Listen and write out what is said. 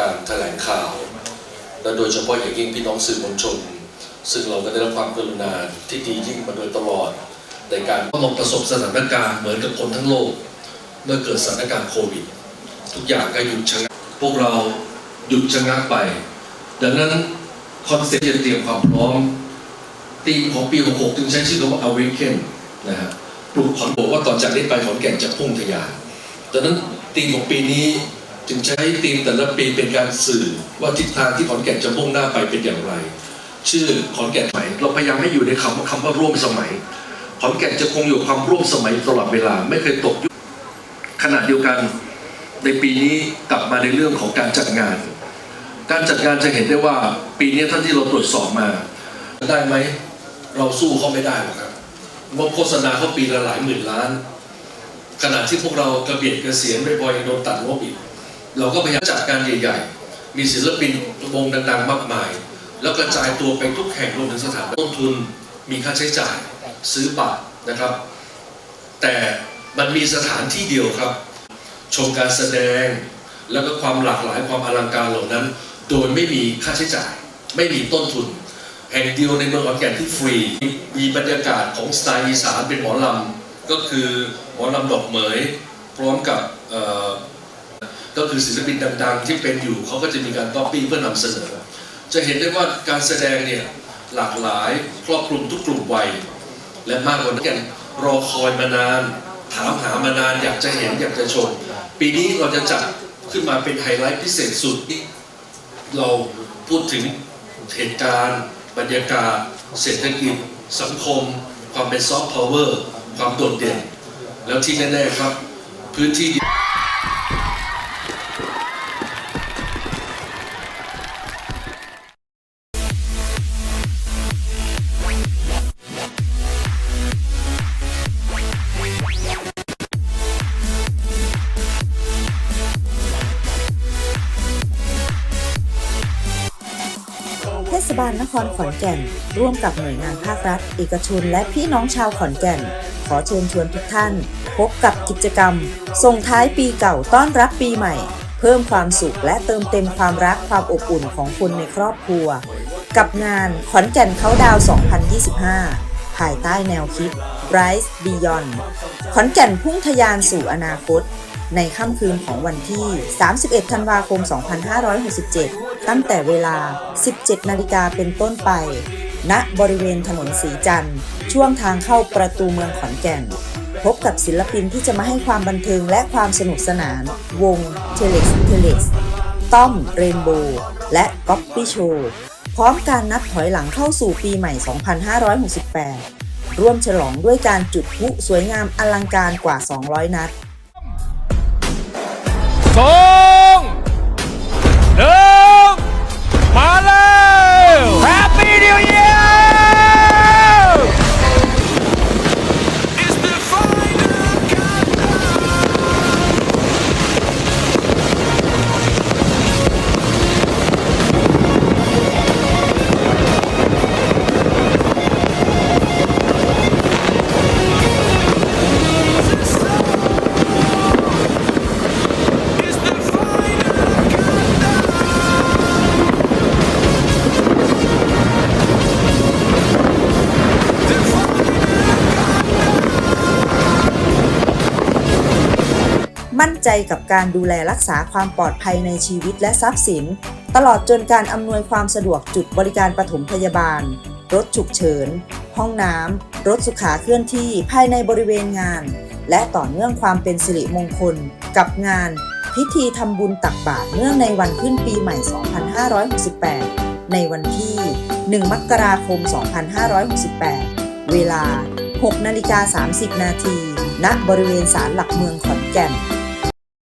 การแถลงข่าว และโดยเฉพาะอย่างยิ่งพี่น้องสื่อมวลชน ซึ่งเราก็ได้รับความกรุณาที่ดียิ่งมาโดยตลอด ในการต้องประสบสถานการณ์เหมือนกับคนทั้งโลก เมื่อเกิดสถานการณ์โควิด ทุกอย่างก็หยุดชะงักพวกเราหยุดชะงักไป ดังนั้นคอนเซ็ปต์จะเตรียมความพร้อมธีมของปี 66 จึงใช้ชื่อคำว่า awaken นะฮะปลุกขอนบอกว่าต่อจากนี้ไปขอนแก่นจะพุ่งทะยานดังนั้นธีมของปีนี้ จึงใช้ธีมแต่ละปีเป็นการสื่อว่าทิศทางที่ขอนแก่นจะมุ่งหน้าไปเป็นอย่างไร ชื่อขอนแก่นใหม่เราพยายามให้อยู่ในคำว่าคำว่าร่วมสมัยขอนแก่นจะคงอยู่ความร่วมสมัยตลอดเวลาไม่เคยตกยุคขณะเดียวกันในปีนี้กลับมาในเรื่องของการจัดงาน การจัดงานจะเห็นได้ว่าปีนี้ท่านที่เราตรวจสอบมา ได้ไหมเราสู้เขาไม่ได้หรอกครับงบโฆษณาเขาปีละหลายหมื่นล้าน ขณะที่พวกเรากระเบียดกระเสียนบ่อยๆโดนตัดงบอีก เราก็พยายามจัดการใหญ่ๆ มีศิลปินวงดังๆ มากมาย แล้วกระจายตัวไปทุกแห่งรวมถึงสถานต้นทุน มีค่าใช้จ่าย ซื้อบัตรนะครับ แต่มันมีสถานที่เดียวครับ ชมการแสดง แล้วก็ความหลากหลายความอลังการเหล่านั้น โดยไม่มีค่าใช้จ่าย ไม่มีต้นทุน แห่งเดียวในเมืองขอนแก่นที่ฟรี มีบรรยากาศของสไตล์อีสานเป็นหมอลำก็คือหมอลำดอกเหมย พร้อมกับ ก็คือศิลปินดังๆ ที่เป็นอยู่เขาก็จะมีการก๊อปปี้เพื่อนำเสนอ จะเห็นได้ว่าการแสดงเนี่ยหลากหลายครอบคลุมทุกกลุ่มวัย และมากกว่านั้นรอคอยมานาน ถามหามานานอยากจะเห็นอยากจะชม ปีนี้เราจะจัดขึ้นมาเป็นไฮไลท์พิเศษสุดที่เราพูดถึงเหตุการณ์ บรรยากาศ เศรษฐกิจ สังคม ความเป็นซอฟต์พาวเวอร์ ความโดดเด่น แล้วที่แน่ ๆ ครับ พื้นที่ บาลนครขอนแก่น ร่วมกับหน่วยงานภาครัฐ เอกชน และพี่น้องชาวขอนแก่น ขอเชิญชวนทุกท่าน พบกับกิจกรรม ส่งท้ายปีเก่าต้อนรับปีใหม่ เพิ่มความสุขและเติมเต็มความรักความอบอุ่นของคนในครอบครัว กับงานขอนแก่นเขาดาว 2025 ภายใต้แนวคิด Rise Beyond ขอนแก่นพุ่งทะยานสู่อนาคต ในค่ำคืนของวันที่ 31 ธันวาคม 2567 ตั้งแต่เวลา 17 นาฬิกาเป็นต้นไป ณ บริเวณถนนสีจันทร์ ช่วงทางเข้าประตูเมืองขอนแก่น พบกับศิลปินที่จะมาให้ความบันเทิงและความสนุกสนาน วงเทเล็กเทเล็กต้อมเรนโบว์และก๊อปปี้โชว์พร้อมการนับถอยหลังเข้าสู่ปีใหม่ 2568 ร่วมฉลองด้วยการจุดพลุสวยงามอลังการกว่า 200 นัด มั่นใจกับการดูแลรักษาความปลอดภัยในชีวิตและทรัพย์สิน ตลอดจนการอำนวยความสะดวกจุดบริการปฐมพยาบาล รถฉุกเฉิน ห้องน้ำ รถสุขาเคลื่อนที่ภายในบริเวณงาน และต่อเนื่องความเป็นสิริมงคล กับงาน พิธีทำบุญตักบาตรเนื่องในวันขึ้นปีใหม่ 2568 ในวันที่ 1 มกราคม 2568 เวลา 6 นาฬิกา 30 นาทีณบริเวณศาลหลักเมืองขอนแก่น